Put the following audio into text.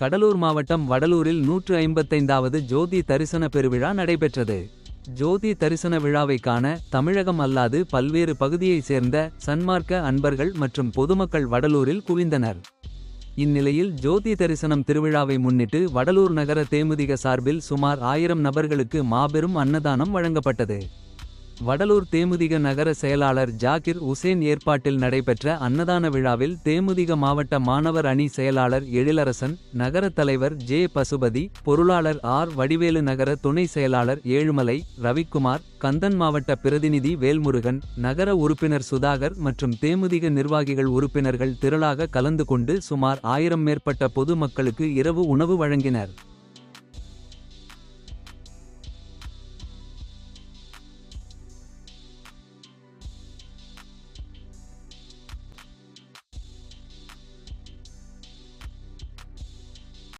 கடலூர் மாவட்டம் வடலூரில் நூற்று ஐம்பத்தைந்தாவது ஜோதி தரிசன பெருவிழா நடைபெற்றது. ஜோதி தரிசன விழாவை காண தமிழகம் அல்லாது பல்வேறு பகுதியைச் சேர்ந்த சன்மார்க்க அன்பர்கள் மற்றும் பொதுமக்கள் வடலூரில் குவிந்தனர். இந்நிலையில் ஜோதி தரிசனம் திருவிழாவை முன்னிட்டு வடலூர் நகர தேமுதிக சார்பில் சுமார் ஆயிரம் நபர்களுக்கு மாபெரும் அன்னதானம் வழங்கப்பட்டது. வடலூர் தேமுதிக நகர செயலாளர் ஜாகிர் உசேன் ஏற்பாட்டில் நடைபெற்ற அன்னதான விழாவில் தேமுதிக மாவட்ட மாணவர் அணி செயலாளர் எழிலரசன் நகர தலைவர் ஜே பசுபதி பொருளாளர் ஆர் வடிவேலு நகர துணை செயலாளர் ஏழுமலை ரவிக்குமார் கந்தன் மாவட்ட பிரதிநிதி வேல்முருகன் நகர உறுப்பினர் சுதாகர் மற்றும் தேமுதிக நிர்வாகிகள் உறுப்பினர்கள் திரளாக கலந்து கொண்டு சுமார் ஆயிரம் மேற்பட்ட பொது மக்களுக்கு இரவு உணவு வழங்கினர்.